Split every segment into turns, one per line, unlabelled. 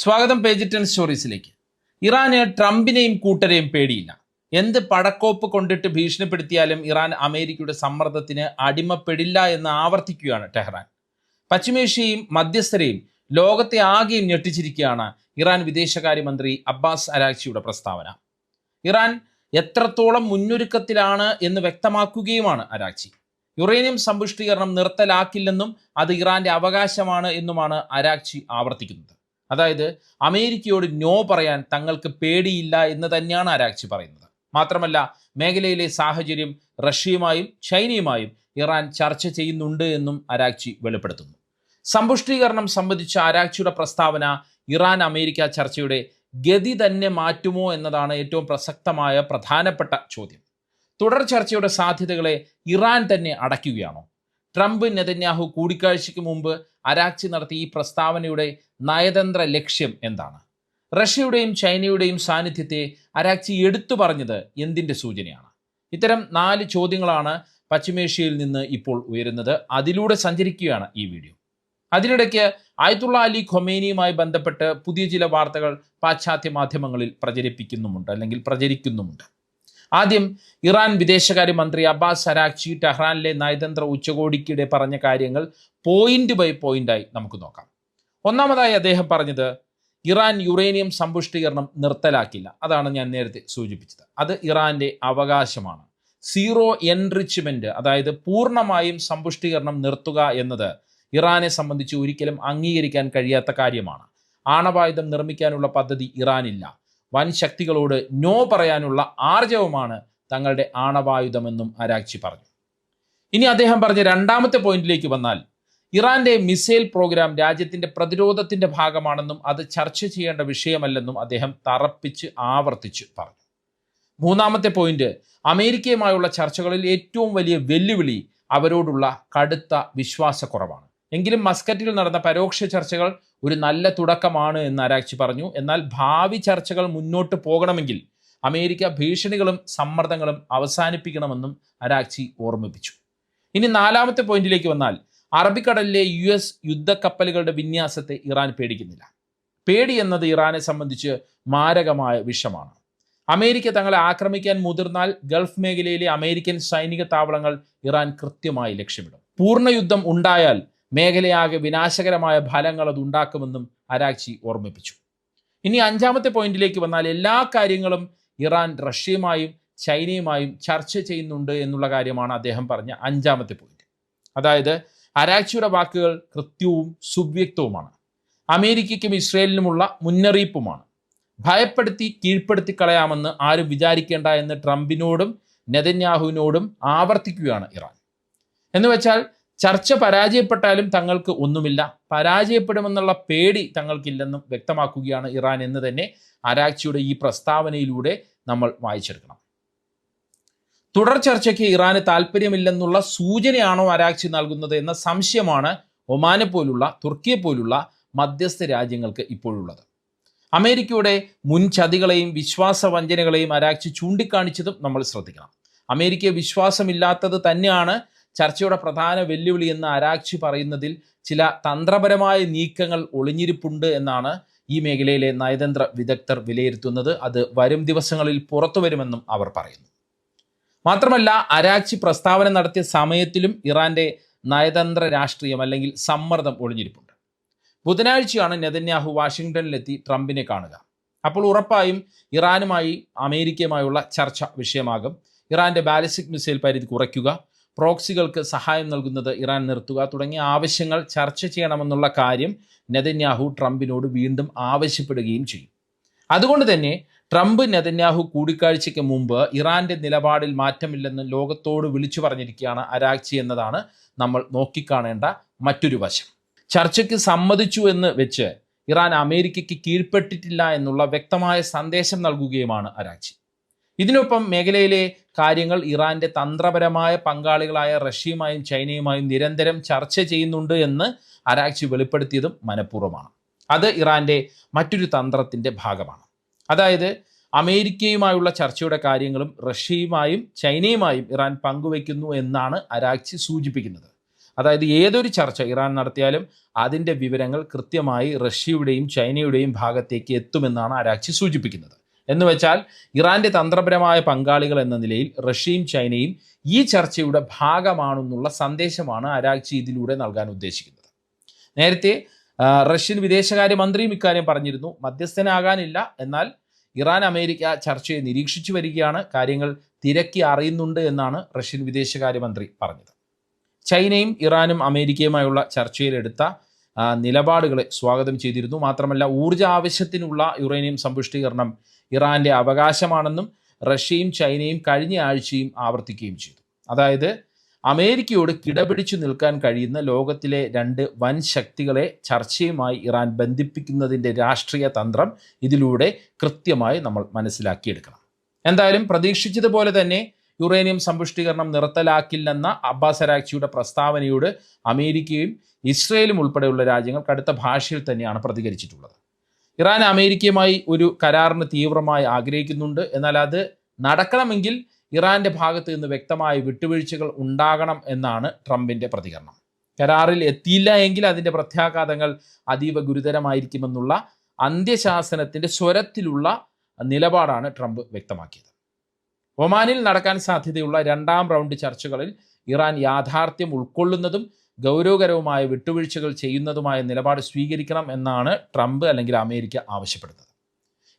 സ്വാഗതം page ten സ്റ്റോറീസിലേക്ക്. ഇറാന് ട്രംപിനെയും കൂട്ടരെയും പേടിയില്ല. എന്ത് പടക്കോപ്പ് കൊണ്ടിട്ട് ഭീഷണിപ്പെടുത്തിയാലും ഇറാൻ അമേരിക്കയുടെ സമ്മർദ്ദത്തിന് അടിമപ്പെടില്ല എന്ന് ആവർത്തിക്കുകയാണ് ടെഹ്റാൻ. പശ്ചിമേഷ്യയും മധ്യസ്ഥരെയും ലോകത്തെ ആകെയും ഞെട്ടിച്ചിരിക്കുകയാണ് ഇറാൻ വിദേശകാര്യമന്ത്രി അബ്ബാസ് അരാക്ചിയുടെ പ്രസ്താവന. ഇറാൻ എത്രത്തോളം മുന്നൊരുക്കത്തിലാണ് എന്ന് വ്യക്തമാക്കുകയുമാണ് അരാഖി യുറേനിയം സമ്പുഷ്ടീകരണം നിർത്തലാക്കില്ലെന്നും അത് ഇറാന്റെ അവകാശമാണ് എന്നുമാണ് അരാഖി ആവർത്തിക്കുന്നത്. അതായത് അമേരിക്കയോട് നോ പറയാൻ തങ്ങൾക്ക് പേടിയില്ല എന്ന് തന്നെയാണ് ആരാക്ചി പറയുന്നത്. മാത്രമല്ല മേഖലയിലെ സാഹചര്യം റഷ്യയുമായും ചൈനയുമായും ഇറാൻ ചർച്ച ചെയ്യുന്നുണ്ട് എന്നും അരാക്ചി വെളിപ്പെടുത്തുന്നു. സമ്പുഷ്ടീകരണം സംബന്ധിച്ച അരാക്ചിയുടെ പ്രസ്താവന ഇറാൻ അമേരിക്ക ചർച്ചയുടെ ഗതി തന്നെ മാറ്റുമോ എന്നതാണ് ഏറ്റവും പ്രസക്തമായ പ്രധാനപ്പെട്ട ചോദ്യം. തുടർ ചർച്ചയുടെ സാധ്യതകളെ ഇറാൻ തന്നെ അടയ്ക്കുകയാണോ? ട്രംപ് നെതന്യാഹു കൂടിക്കാഴ്ചയ്ക്ക് മുമ്പ് അരാക്ചി നടത്തിയ ഈ പ്രസ്താവനയുടെ നയതന്ത്ര ലക്ഷ്യം എന്താണ്? റഷ്യയുടെയും ചൈനയുടെയും സാന്നിധ്യത്തെ അരാക്ചി എടുത്തു പറഞ്ഞത് എന്തിന്റെ സൂചനയാണ്? ഇത്തരം നാല് ചോദ്യങ്ങളാണ് പശ്ചിമേഷ്യയിൽ നിന്ന് ഇപ്പോൾ ഉയരുന്നത്. അതിലൂടെ സഞ്ചരിക്കുകയാണ് ഈ വീഡിയോ. അതിനിടയ്ക്ക് ആയത്തുള്ള അലി ഖൊമേനിയുമായി ബന്ധപ്പെട്ട് പുതിയ ചില വാർത്തകൾ പാശ്ചാത്യ മാധ്യമങ്ങളിൽ പ്രചരിപ്പിക്കുന്നുമുണ്ട് അല്ലെങ്കിൽ പ്രചരിക്കുന്നുമുണ്ട്. ആദ്യം ഇറാൻ വിദേശകാര്യമന്ത്രി അബ്ബാസ് സരാക്ചി ടെഹ്റാനിലെ നയതന്ത്ര ഉച്ചകോടിക്കിടെ പറഞ്ഞ കാര്യങ്ങൾ പോയിന്റ് ബൈ പോയിന്റായി നമുക്ക് നോക്കാം. ഒന്നാമതായി അദ്ദേഹം പറഞ്ഞത് ഇറാൻ യുറേനിയം സമ്പുഷ്ടീകരണം നിർത്തലാക്കില്ല. അതാണ് ഞാൻ നേരത്തെ സൂചിപ്പിച്ചത്. അത് ഇറാന്റെ അവകാശമാണ്. സീറോ എൻറിച്ച്മെന്റ് അതായത് പൂർണമായും സമ്പുഷ്ടീകരണം നിർത്തുക എന്നത് ഇറാനെ സംബന്ധിച്ച് ഒരിക്കലും അംഗീകരിക്കാൻ കഴിയാത്ത കാര്യമാണ്. ആണവായുധം നിർമ്മിക്കാനുള്ള പദ്ധതി ഇറാനില്ല. വൻ ശക്തികളോട് നോ പറയാനുള്ള ആർജവമാണ് തങ്ങളുടെ ആണവായുധമെന്നും അരാക്ചി പറഞ്ഞു. ഇനി അദ്ദേഹം പറഞ്ഞ രണ്ടാമത്തെ പോയിന്റിലേക്ക് വന്നാൽ ഇറാന്റെ മിസൈൽ പ്രോഗ്രാം രാജ്യത്തിന്റെ പ്രതിരോധത്തിന്റെ ഭാഗമാണെന്നും അത് ചർച്ച ചെയ്യേണ്ട വിഷയമല്ലെന്നും അദ്ദേഹം തറപ്പിച്ച് ആവർത്തിച്ച് പറഞ്ഞു. മൂന്നാമത്തെ പോയിന്റ് അമേരിക്കയുമായുള്ള ചർച്ചകളിൽ ഏറ്റവും വലിയ വെല്ലുവിളി അവരോടുള്ള കടുത്ത വിശ്വാസക്കുറവാണ്. എങ്കിലും മസ്കറ്റിൽ നടന്ന പരോക്ഷ ചർച്ചകൾ ഒരു നല്ല തുടക്കമാണ് എന്ന് അരാക്ചി പറഞ്ഞു. എന്നാൽ ഭാവി ചർച്ചകൾ മുന്നോട്ട് പോകണമെങ്കിൽ അമേരിക്ക ഭീഷണികളും സമ്മർദ്ദങ്ങളും അവസാനിപ്പിക്കണമെന്നും അരാക്ചി ഓർമ്മിപ്പിച്ചു. ഇനി നാലാമത്തെ പോയിന്റിലേക്ക് വന്നാൽ അറബിക്കടലിലെ യു എസ് യുദ്ധക്കപ്പലുകളുടെ വിന്യാസത്തെ ഇറാൻ പേടിക്കുന്നില്ല. പേടി എന്നത് ഇറാനെ സംബന്ധിച്ച് മാരകമായ വിഷമാണ്. അമേരിക്ക തങ്ങളെ ആക്രമിക്കാൻ മുതിർന്നാൽ ഗൾഫ് മേഖലയിലെ അമേരിക്കൻ സൈനിക താവളങ്ങൾ ഇറാൻ കൃത്യമായി ലക്ഷ്യമിടും. പൂർണ യുദ്ധം ഉണ്ടായാൽ മേഖലയാകെ വിനാശകരമായ ഫലങ്ങൾ അത് ഉണ്ടാക്കുമെന്നും അരാക്ചി ഓർമ്മിപ്പിച്ചു. ഇനി അഞ്ചാമത്തെ പോയിന്റിലേക്ക് വന്നാൽ എല്ലാ കാര്യങ്ങളും ഇറാൻ റഷ്യയുമായും ചൈനയുമായും ചർച്ച ചെയ്യുന്നുണ്ട് എന്നുള്ള കാര്യമാണ് അദ്ദേഹം പറഞ്ഞ അഞ്ചാമത്തെ പോയിന്റ്. അതായത് അരാക്ചിയുടെ വാക്കുകൾ കൃത്യവും സുവ്യക്തവുമാണ്. അമേരിക്കയ്ക്കും ഇസ്രയേലിനുമുള്ള മുന്നറിയിപ്പുമാണ്. ഭയപ്പെടുത്തി കീഴ്പ്പെടുത്തി കളയാമെന്ന് ആരും വിചാരിക്കേണ്ട എന്ന് ട്രംപിനോടും നെതന്യാഹുവിനോടും ആവർത്തിക്കുകയാണ് ഇറാൻ. എന്ന് വെച്ചാൽ ചർച്ച പരാജയപ്പെട്ടാലും തങ്ങൾക്ക് ഒന്നുമില്ല. പരാജയപ്പെടുമെന്നുള്ള പേടി തങ്ങൾക്കില്ലെന്നും വ്യക്തമാക്കുകയാണ് ഇറാൻ എന്ന് തന്നെ അരാക്ചിയുടെ ഈ പ്രസ്താവനയിലൂടെ നമ്മൾ വായിച്ചെടുക്കണം. തുടർ ചർച്ചയ്ക്ക് ഇറാന് താല്പര്യമില്ലെന്നുള്ള സൂചനയാണോ അരാക്ഷി നൽകുന്നത് എന്ന സംശയമാണ് ഒമാനെ പോലുള്ള തുർക്കിയെ പോലുള്ള മധ്യസ്ഥ രാജ്യങ്ങൾക്ക് ഇപ്പോഴുള്ളത്. അമേരിക്കയുടെ മുൻ ചതികളെയും വിശ്വാസവഞ്ചനകളെയും അരാക്ഷി ചൂണ്ടിക്കാണിച്ചതും നമ്മൾ ശ്രദ്ധിക്കണം. അമേരിക്കയെ വിശ്വാസമില്ലാത്തത് തന്നെയാണ് ചർച്ചയുടെ പ്രധാന വെല്ലുവിളി എന്ന് അരാക്ഷി പറയുന്നതിൽ ചില തന്ത്രപരമായ നീക്കങ്ങൾ ഒളിഞ്ഞിരിപ്പുണ്ട് എന്നാണ് ഈ മേഖലയിലെ നയതന്ത്ര വിദഗ്ധർ വിലയിരുത്തുന്നത്. അത് വരും ദിവസങ്ങളിൽ പുറത്തു വരുമെന്നും അവർ പറയുന്നു. മാത്രമല്ല അരാച്ചി പ്രസ്താവന നടത്തിയ സമയത്തിലും ഇറാന്റെ നയതന്ത്ര രാഷ്ട്രീയം അല്ലെങ്കിൽ സമ്മർദ്ദം ഒളിഞ്ഞിരിപ്പുണ്ട്. ബുധനാഴ്ചയാണ് നെതന്യാഹു വാഷിംഗ്ടണിലെത്തി ട്രംപിനെ കാണുക. അപ്പോൾ ഉറപ്പായും ഇറാനുമായി അമേരിക്കയുമായുള്ള ചർച്ച വിഷയമാകും. ഇറാന്റെ ബാലിസ്റ്റിക് മിസൈൽ പരിധി കുറയ്ക്കുക പ്രോക്സികൾക്ക് സഹായം നൽകുന്നത് ഇറാൻ നിർത്തുക തുടങ്ങിയ ആവശ്യങ്ങൾ ചർച്ച ചെയ്യണമെന്നുള്ള കാര്യം നെതന്യാഹു ട്രംപിനോട് വീണ്ടും ആവശ്യപ്പെടുകയും ചെയ്യും. അതുകൊണ്ട് തന്നെ ട്രംപ് നെതന്യാഹു കൂടിക്കാഴ്ചയ്ക്ക് മുമ്പ് ഇറാന്റെ നിലപാടിൽ മാറ്റമില്ലെന്ന് ലോകത്തോട് വിളിച്ചു പറഞ്ഞിരിക്കുകയാണ് അരാക്ചി എന്നതാണ് നമ്മൾ നോക്കിക്കാണേണ്ട മറ്റൊരു വശം. ചർച്ചയ്ക്ക് സമ്മതിച്ചു എന്ന് വെച്ച് ഇറാൻ അമേരിക്കയ്ക്ക് കീഴ്പ്പെട്ടിട്ടില്ല എന്നുള്ള വ്യക്തമായ സന്ദേശം നൽകുകയുമാണ് അരാക്ചി ഇതിനൊപ്പം മേഖലയിലെ കാര്യങ്ങൾ ഇറാന്റെ തന്ത്രപരമായ പങ്കാളികളായ റഷ്യയുമായും ചൈനയുമായും നിരന്തരം ചർച്ച ചെയ്യുന്നുണ്ട് എന്ന് അരാക്ചി വെളിപ്പെടുത്തിയതും മനഃപൂർവമാണ്. അത് ഇറാന്റെ മറ്റൊരു തന്ത്രത്തിന്റെ ഭാഗമാണ്. അതായത് അമേരിക്കയുമായുള്ള ചർച്ചയുടെ കാര്യങ്ങളും റഷ്യയുമായും ചൈനയുമായും ഇറാൻ പങ്കുവയ്ക്കുന്നു എന്നാണ് അരാക്ചി സൂചിപ്പിക്കുന്നത്. അതായത് ഏതൊരു ചർച്ച ഇറാൻ നടത്തിയാലും അതിന്റെ വിവരങ്ങൾ കൃത്യമായി റഷ്യയുടെയും ചൈനയുടെയും ഭാഗത്തേക്ക് എത്തുമെന്നാണ് അരാക്ചി സൂചിപ്പിക്കുന്നത്. എന്ന് വെച്ചാൽ ഇറാന്റെ തന്ത്രപരമായ പങ്കാളികൾ എന്ന നിലയിൽ റഷ്യയും ചൈനയും ഈ ചർച്ചയുടെ ഭാഗമാണെന്നുള്ള സന്ദേശമാണ് അരാക്ചി ഇതിലൂടെ നൽകാൻ ഉദ്ദേശിക്കുന്നത്. നേരത്തെ റഷ്യൻ വിദേശകാര്യമന്ത്രിയും ഇക്കാര്യം പറഞ്ഞിരുന്നു. മധ്യസ്ഥനാകാനില്ല. എന്നാൽ ഇറാൻ അമേരിക്ക ചർച്ചയെ നിരീക്ഷിച്ചു വരികയാണ്. കാര്യങ്ങൾ തിരക്കി അറിയുന്നുണ്ട് എന്നാണ് റഷ്യൻ വിദേശകാര്യമന്ത്രി പറഞ്ഞത്. ചൈനയും ഇറാനും അമേരിക്കയുമായുള്ള ചർച്ചയിലെടുത്ത നിലപാടുകളെ സ്വാഗതം ചെയ്തിരുന്നു. മാത്രമല്ല ഊർജ ആവശ്യത്തിനുള്ള യുറേനിയം സമ്പുഷ്ടീകരണം ഇറാന്റെ അവകാശമാണെന്നും റഷ്യയും ചൈനയും കഴിഞ്ഞ ആഴ്ചയും ആവർത്തിക്കുകയും ചെയ്തു. അതായത് അമേരിക്കയോട് കിടപിടിച്ചു നിൽക്കാൻ കഴിയുന്ന ലോകത്തിലെ രണ്ട് വൻ ശക്തികളെ ചർച്ചയുമായി ഇറാൻ ബന്ധിപ്പിക്കുന്നതിന്റെ രാഷ്ട്രീയ തന്ത്രം ഇതിലൂടെ കൃത്യമായി നമ്മൾ മനസ്സിലാക്കിയെടുക്കണം. എന്തായാലും പ്രതീക്ഷിച്ചതുപോലെ തന്നെ യുറേനിയം സമ്പുഷ്ടീകരണം നിർത്തലാക്കില്ലെന്ന അബ്ബാസ് അരാക്ചിയുടെ പ്രസ്താവനയോട് അമേരിക്കയും ഇസ്രയേലും ഉൾപ്പെടെയുള്ള രാജ്യങ്ങൾ കടുത്ത ഭാഷയിൽ തന്നെയാണ് പ്രതികരിച്ചിട്ടുള്ളത്. ഇറാൻ അമേരിക്കയുമായി ഒരു കരാറിന് തീവ്രമായി ആഗ്രഹിക്കുന്നുണ്ട്. എന്നാൽ അത് നടക്കണമെങ്കിൽ ഇറാന്റെ ഭാഗത്ത് നിന്ന് വ്യക്തമായ വിട്ടുവീഴ്ചകൾ ഉണ്ടാകണം എന്നാണ് ട്രംപിന്റെ പ്രതികരണം. കരാറിൽ എത്തിയില്ല എങ്കിൽ അതിന്റെ പ്രത്യാഘാതങ്ങൾ അതീവ ഗുരുതരമായിരിക്കുമെന്നുള്ള അന്ത്യശാസനത്തിന്റെ സ്വരത്തിലുള്ള നിലപാടാണ് ട്രംപ് വ്യക്തമാക്കിയത്. ഒമാനിൽ നടക്കാൻ സാധ്യതയുള്ള രണ്ടാം റൗണ്ട് ചർച്ചകളിൽ ഇറാൻ യാഥാർത്ഥ്യം ഉൾക്കൊള്ളുന്നതും ഗൗരവകരവുമായ വിട്ടുവീഴ്ചകൾ ചെയ്യുന്നതുമായ നിലപാട് സ്വീകരിക്കണം എന്നാണ് ട്രംപ് അല്ലെങ്കിൽ അമേരിക്ക ആവശ്യപ്പെടുന്നത്.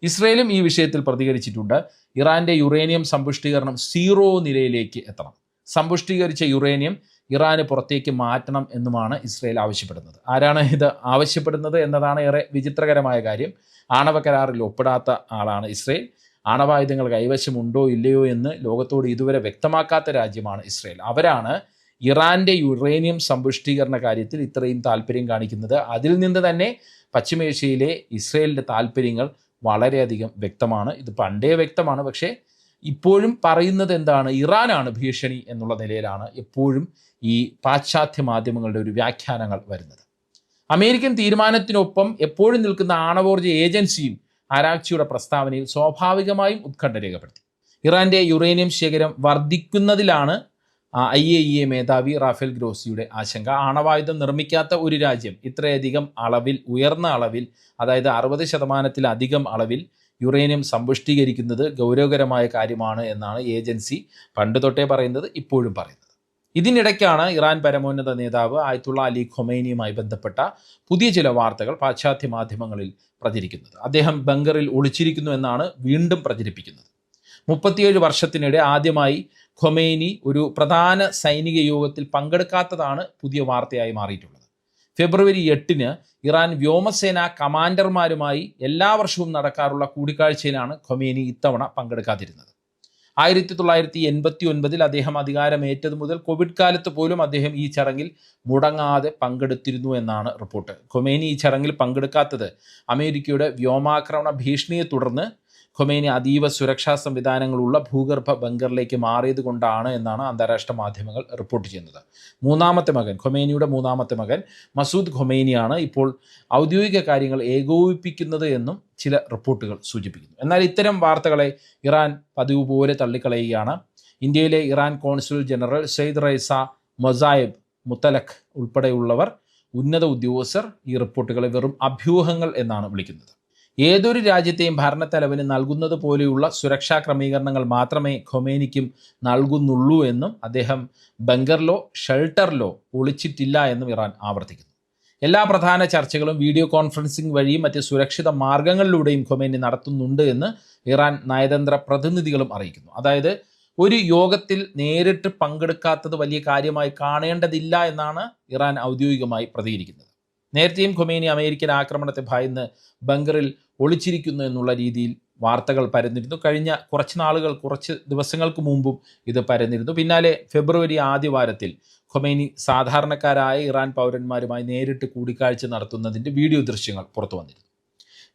ഇസ്രയേലും ഈ വിഷയത്തിൽ പ്രതികരിച്ചിട്ടുണ്ട്. ഇറാന്റെ യുറേനിയം സമ്പുഷ്ടീകരണം സീറോ നിലയിലേക്ക് എത്തണം. സമ്പുഷ്ടീകരിച്ച യുറേനിയം ഇറാന് പുറത്തേക്ക് മാറ്റണം എന്നുമാണ് ഇസ്രയേൽ ആവശ്യപ്പെടുന്നത്. ആരാണ് ഇത് ആവശ്യപ്പെടുന്നത് എന്നതാണ് ഏറെ വിചിത്രകരമായ കാര്യം. ആണവ കരാറിൽ ഒപ്പിടാത്ത ആളാണ് ഇസ്രയേൽ. ആണവായുധങ്ങൾ കൈവശമുണ്ടോ ഇല്ലയോ എന്ന് ലോകത്തോട് ഇതുവരെ വ്യക്തമാക്കാത്ത രാജ്യമാണ് ഇസ്രയേൽ. അവരാണ് ഇറാന്റെ യുറേനിയം സമ്പുഷ്ടീകരണ കാര്യത്തിൽ ഇത്രയും താല്പര്യം കാണിക്കുന്നത്. അതിൽ നിന്ന് തന്നെ പശ്ചിമേഷ്യയിലെ ഇസ്രയേലിന്റെ താല്പര്യങ്ങൾ വളരെയധികം വ്യക്തമാണ്. ഇത് പണ്ടേ വ്യക്തമാണ്. പക്ഷേ ഇപ്പോഴും പറയുന്നത് എന്താണ്? ഇറാനാണ് ഭീഷണി എന്നുള്ള നിലയിലാണ് എപ്പോഴും ഈ പാശ്ചാത്യ മാധ്യമങ്ങളുടെ ഒരു വ്യാഖ്യാനങ്ങൾ വരുന്നത്. അമേരിക്കൻ തീരുമാനത്തിനൊപ്പം എപ്പോഴും നിൽക്കുന്ന ആണവോർജ ഏജൻസിയും ആരാക്ചിയുടെ പ്രസ്താവനയിൽ സ്വാഭാവികമായും ഉത്കണ്ഠ രേഖപ്പെടുത്തി. ഇറാന്റെ യുറേനിയം ശേഖരം വർദ്ധിക്കുന്നതിലാണ് ഐ എ ഇ എ മേധാവി റാഫേൽ ഗ്രോസിയുടെ ആശങ്ക. ആണവായുധം നിർമ്മിക്കാത്ത ഒരു രാജ്യം ഇത്രയധികം അളവിൽ ഉയർന്ന അളവിൽ അതായത് അറുപത് ശതമാനത്തിലധികം അളവിൽ യുറേനിയം സമ്പുഷ്ടീകരിക്കുന്നത് ഗൗരവകരമായ കാര്യമാണ് എന്നാണ് ഏജൻസി പണ്ട് തൊട്ടേ പറയുന്നത് ഇപ്പോഴും പറയുന്നത്. ഇതിനിടയ്ക്കാണ് ഇറാൻ പരമോന്നത നേതാവ് ആയത്തുള്ള അലി ഖൊമൈനിയുമായി ബന്ധപ്പെട്ട പുതിയ ചില വാർത്തകൾ പാശ്ചാത്യ മാധ്യമങ്ങളിൽ പ്രചരിക്കുന്നത്. അദ്ദേഹം ബങ്കറിൽ ഒളിച്ചിരിക്കുന്നു എന്നാണ് വീണ്ടും പ്രചരിപ്പിക്കുന്നത്. മുപ്പത്തിയേഴ് വർഷത്തിനിടെ ആദ്യമായി ഖൊമേനി ഒരു പ്രധാന സൈനിക യോഗത്തിൽ പങ്കെടുക്കാത്തതാണ് പുതിയ വാർത്തയായി മാറിയിട്ടുള്ളത്. ഫെബ്രുവരി എട്ടിന് ഇറാൻ വ്യോമസേന കമാൻഡർമാരുമായി എല്ലാ വർഷവും നടക്കാറുള്ള കൂടിക്കാഴ്ചയിലാണ് ഖൊമേനി ഇത്തവണ പങ്കെടുക്കാതിരുന്നത്. ആയിരത്തി തൊള്ളായിരത്തി എൺപത്തി ഒൻപതിൽ അദ്ദേഹം അധികാരമേറ്റത് മുതൽ കോവിഡ് കാലത്ത് പോലും അദ്ദേഹം ഈ ചടങ്ങിൽ മുടങ്ങാതെ പങ്കെടുത്തിരുന്നു എന്നാണ് റിപ്പോർട്ട്. ഖൊമേനി ഈ ചടങ്ങിൽ പങ്കെടുക്കാത്തത് അമേരിക്കയുടെ വ്യോമാക്രമണ ഭീഷണിയെ തുടർന്ന് ഖൊമേനി അതീവ സുരക്ഷാ സംവിധാനങ്ങളുള്ള ഭൂഗർഭ ബങ്കറിലേക്ക് മാറിയത് കൊണ്ടാണ് എന്നാണ് അന്താരാഷ്ട്ര മാധ്യമങ്ങൾ റിപ്പോർട്ട് ചെയ്യുന്നത്. മൂന്നാമത്തെ മകൻ ഖൊമേനിയുടെ മൂന്നാമത്തെ മകൻ മസൂദ് ഖൊമേനിയാണ് ഇപ്പോൾ ഔദ്യോഗിക കാര്യങ്ങൾ ഏകോപിപ്പിക്കുന്നത് എന്നും ചില റിപ്പോർട്ടുകൾ സൂചിപ്പിക്കുന്നു. എന്നാൽ ഇത്തരം വാർത്തകളെ ഇറാൻ പതിവ് പോലെ തള്ളിക്കളയുകയാണ്. ഇന്ത്യയിലെ Iran consul general Seyed Reza Mosayeb Motlagh ഉൾപ്പെടെയുള്ളവർ ഉന്നത ഉദ്യോഗസ്ഥർ ഈ റിപ്പോർട്ടുകളെ വെറും അഭ്യൂഹങ്ങൾ എന്നാണ് വിളിക്കുന്നത്. ഏതൊരു രാജ്യത്തെയും ഭരണത്തലവന് നൽകുന്നത് പോലെയുള്ള സുരക്ഷാ ക്രമീകരണങ്ങൾ മാത്രമേ ഖൊമേനിക്കും നൽകുന്നുള്ളൂ എന്നും അദ്ദേഹം ബങ്കറിലോ ഷെൽട്ടറിലോ ഒളിച്ചിട്ടില്ല എന്നും ഇറാൻ ആവർത്തിക്കുന്നു. എല്ലാ പ്രധാന ചർച്ചകളും വീഡിയോ കോൺഫറൻസിംഗ് വഴിയും മറ്റ് സുരക്ഷിത മാർഗങ്ങളിലൂടെയും ഖൊമേനി നടത്തുന്നുണ്ട് എന്ന് ഇറാൻ നയതന്ത്ര പ്രതിനിധികളും അറിയിക്കുന്നു. അതായത് ഒരു യോഗത്തിൽ നേരിട്ട് പങ്കെടുക്കാത്തത് വലിയ കാര്യമായി കാണേണ്ടതില്ല എന്നാണ് ഇറാൻ ഔദ്യോഗികമായി പ്രതികരിക്കുന്നത്. നേരത്തെയും ഖൊമേനി അമേരിക്കൻ ആക്രമണത്തെ ഭയന്ന് ബങ്കറിൽ ഒളിച്ചിരിക്കുന്നു എന്നുള്ള രീതിയിൽ വാർത്തകൾ പരന്നിരുന്നു. കഴിഞ്ഞ കുറച്ച് നാളുകൾ കുറച്ച് ദിവസങ്ങൾക്ക് മുമ്പും ഇത് പരന്നിരുന്നു. പിന്നാലെ ഫെബ്രുവരി ആദ്യവാരത്തിൽ ഖൊമേനി സാധാരണക്കാരായ ഇറാൻ പൗരന്മാരുമായി നേരിട്ട് കൂടിക്കാഴ്ച നടത്തുന്നതിന്റെ വീഡിയോ ദൃശ്യങ്ങൾ പുറത്തു വന്നിരുന്നു.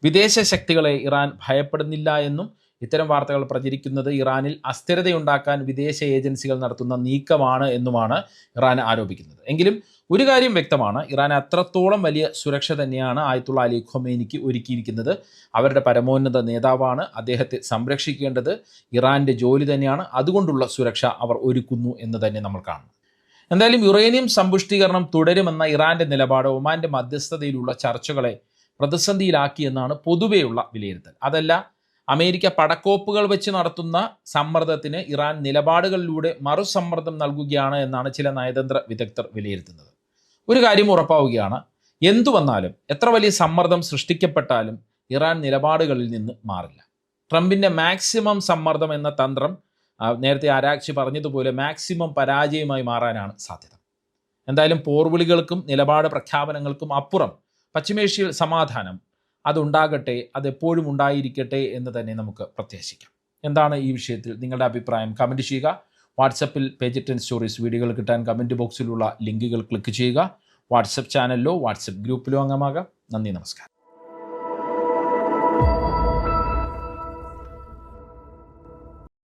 വിദേശ ശക്തികളെ ഇറാൻ ഭയപ്പെടുന്നില്ല എന്നും ഇത്തരം വാർത്തകൾ പ്രചരിക്കുന്നത് ഇറാനിൽ അസ്ഥിരതയുണ്ടാക്കാൻ വിദേശ ഏജൻസികൾ നടത്തുന്ന നീക്കമാണ് എന്നുമാണ് ഇറാൻ ആരോപിക്കുന്നത്. എങ്കിലും ഒരു കാര്യം വ്യക്തമാണ്. ഇറാൻ അത്രത്തോളം വലിയ സുരക്ഷ തന്നെയാണ് ആയത്തുള്ള അലി ഖൊമേനിക്ക് ഒരുക്കിയിരിക്കുന്നത്. അവരുടെ പരമോന്നത നേതാവാണ് അദ്ദേഹത്തെ സംരക്ഷിക്കേണ്ടത്. ഇറാന്റെ ജോലി തന്നെയാണ്. അതുകൊണ്ടുള്ള സുരക്ഷ അവർ ഒരുക്കുന്നു എന്ന് തന്നെ നമ്മൾ കാണുന്നു. എന്തായാലും യുറേനിയം സമ്പുഷ്ടീകരണം തുടരുമെന്ന ഇറാന്റെ നിലപാട് ഒമാന്റെ മധ്യസ്ഥതയിലുള്ള ചർച്ചകളെ പ്രതിസന്ധിയിലാക്കിയെന്നാണ് പൊതുവെയുള്ള വിലയിരുത്തൽ. അതല്ല അമേരിക്ക പടക്കോപ്പുകൾ വെച്ച് നടത്തുന്ന സമ്മർദ്ദത്തിന് ഇറാൻ നിലപാടുകളിലൂടെ മറുസമ്മർദ്ദം നൽകുകയാണ് എന്നാണ് ചില നയതന്ത്ര വിദഗ്ധർ വിലയിരുത്തുന്നത്. ഒരു കാര്യം ഉറപ്പാവുകയാണ്. എന്തു വന്നാലും എത്ര വലിയ സമ്മർദ്ദം സൃഷ്ടിക്കപ്പെട്ടാലും ഇറാൻ നിലപാടുകളിൽ നിന്ന് മാറില്ല. ട്രംപിന്റെ മാക്സിമം സമ്മർദ്ദം എന്ന തന്ത്രം നേരത്തെ ആരാക്ഷി പറഞ്ഞതുപോലെ മാക്സിമം പരാജയമായി മാറാനാണ് സാധ്യത. എന്തായാലും പോർവിളികൾക്കും നിലപാട് പ്രഖ്യാപനങ്ങൾക്കും അപ്പുറം പശ്ചിമേഷ്യയിൽ സമാധാനം അതുണ്ടാകട്ടെ അതെപ്പോഴും ഉണ്ടായിരിക്കട്ടെ എന്ന് തന്നെ നമുക്ക് പ്രത്യാശിക്കാം. എന്താണ് ഈ വിഷയത്തിൽ നിങ്ങളുടെ അഭിപ്രായം? കമന്റ് ചെയ്യുക. വാട്സപ്പിൽ പേജ് ടെൻ സ്റ്റോറീസ് വീഡിയോകൾ കിട്ടാൻ കമന്റ് ബോക്സിലുള്ള ലിങ്കുകൾ ക്ലിക്ക് ചെയ്യുക. വാട്സപ്പ് ചാനലിലോ വാട്സപ്പ് ഗ്രൂപ്പിലോ അംഗമാകാം. നന്ദി നമസ്കാരം.